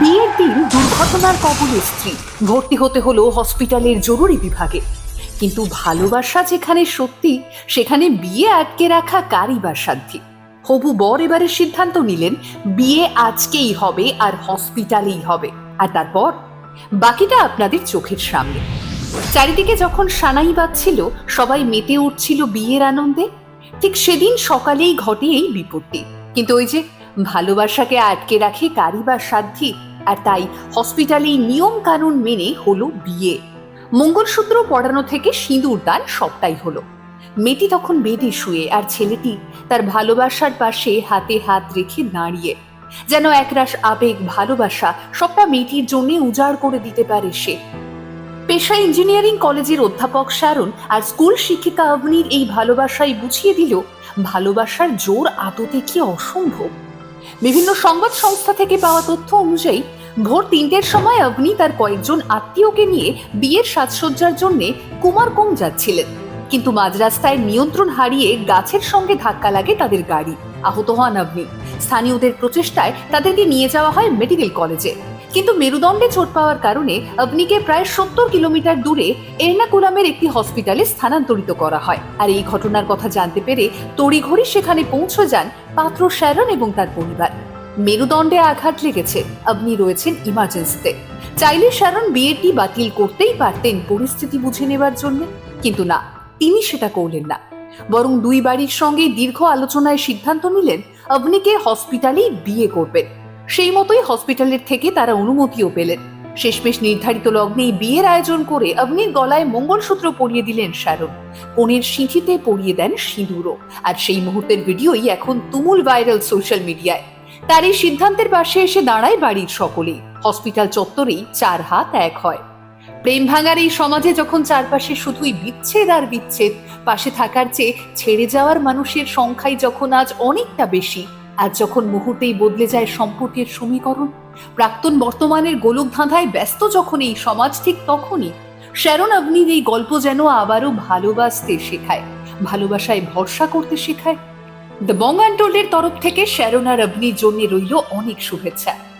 বিয়ের দিন দুর্ঘটনার কবলে স্ত্রী। ভর্তি হতে হলো হসপিটালের জরুরি বিভাগে। কিন্তু ভালোবাসা যেখানে সত্যি, সেখানে বিয়ে আটকে রাখা কারই বা সাধ্যি। হবু বর এবারে সিদ্ধান্ত নিলেন, বিয়ে আজকেই হবে আর হসপিটালেই হবে। আর তারপর? বাকিটা আপনাদের চোখের সামনে। চারিদিকে যখন সানাই বাজছিল, সবাই মেতে উঠছিল বিয়ের আনন্দে। ঠিক সেদিন সকালেই ঘটে এই বিপত্তি। কিন্তু ওই যে ভালোবাসাকে আটকে রাখে কারি বা সাধ্যি আর তাই হসপিটালেই নিয়ম কানুন মেনে হলো বিয়ে। মঙ্গলসূত্র পড়ানো থেকে সিঁদুর দান সবটাই হলো। মেয়েটি তখন বেডে শুয়ে, আর ছেলেটি তার ভালোবাসার পাশে হাতে হাত রেখে দাঁড়িয়ে। যেন একরাশ আবেগ, ভালোবাসা সবটা মেয়েটির জন্য উজাড় করে দিতে পারে সে। পেশা ইঞ্জিনিয়ারিং কলেজের অধ্যাপক সারণ আর স্কুল শিক্ষিকা অবনীর এই ভালোবাসাই বুঝিয়ে দিল, ভালোবাসার জোর আদতে কি অসম্ভব। বিভিন্ন সংবাদ সংস্থা থেকে পাওয়া তথ্য অনুযায়ী, ভোর তিনটের সময় অগ্নি তার কয়েকজন আত্মীয়কে নিয়ে বিয়ের সাজসজ্জার জন্য কুমারকোং যাচ্ছিলেন। কিন্তু মাঝ রাস্তায় নিয়ন্ত্রণ হারিয়ে গাছের সঙ্গে ধাক্কা লাগে তাদের গাড়ি। আহত হন অগ্নি। স্থানীয়দের প্রচেষ্টায় তাদেরকে নিয়ে যাওয়া হয় মেডিকেল কলেজে। কিন্তু মেরুদণ্ডে চোট পাওয়ার কারণে অগ্নিকে প্রায় সত্তর কিলোমিটার দূরে এর্নাকুলামের একটি হসপিটালে স্থানান্তরিত করা হয়। আর এই ঘটনার কথা জানতে পেরে তড়িঘড়ি সেখানে পৌঁছে যান পাত্র শ্যারন এবং তার পরিবার। মেরুদণ্ডে আঘাত লেগেছে। আপনি রয়েছেন ইমার্জেন্সিতে। চাইলে শ্যারন বিয়েটি বাতিল করতেই পারতেন পরিস্থিতি বুঝে নেবার জন্য। কিন্তু না, তিনি সেটা করলেন না। বরং দুই বাড়ির সঙ্গে দীর্ঘ আলোচনায় সিদ্ধান্ত নিলেন অবনীকে হসপিটালেই বিয়ে করবেন। সেই মতোই হসপিটালের থেকে তারা অনুমতিও পেলেন। শেষমেশ নির্ধারিত লগ্নেই বিয়ের আয়োজন করে অগ্নির গলায় মঙ্গলসূত্র পরিয়ে দিলেন শারণ কনের সিঁথিতে পরিয়ে দেন সিঁদুরও। আর সেই মুহূর্তের ভিডিওই এখন তুমুল ভাইরাল সোশ্যাল মিডিয়ায়। তার এই সিদ্ধান্তের পাশে এসে দাঁড়ায় বাড়ির সকলেই হসপিটাল চত্বরেই চার হাত এক হয়। প্রেম ভাঙার এই সমাজে যখন চারপাশে শুধুই বিচ্ছেদ আর বিচ্ছেদ, পাশে থাকার চেয়ে ছেড়ে যাওয়ার মানুষের সংখ্যাই যখন আজ অনেকটা বেশি। আর যখন মুহূর্তেই বদলে যায় সম্পর্কের সমীকরণ, প্রাক্তন বর্তমানের গোলক ধাঁধায় ব্যস্ত যখন এই সমাজ, ঠিক তখনই শ্যারণ অগ্নির এই গল্প যেন আবারও ভালোবাসতে শেখায়, ভালোবাসায় ভরসা করতে শেখায়। দ্য বং অ্যান্টোল্ডের তরফ থেকে শ্যারণ আর অগ্নির জন্য রইল অনেক শুভেচ্ছা।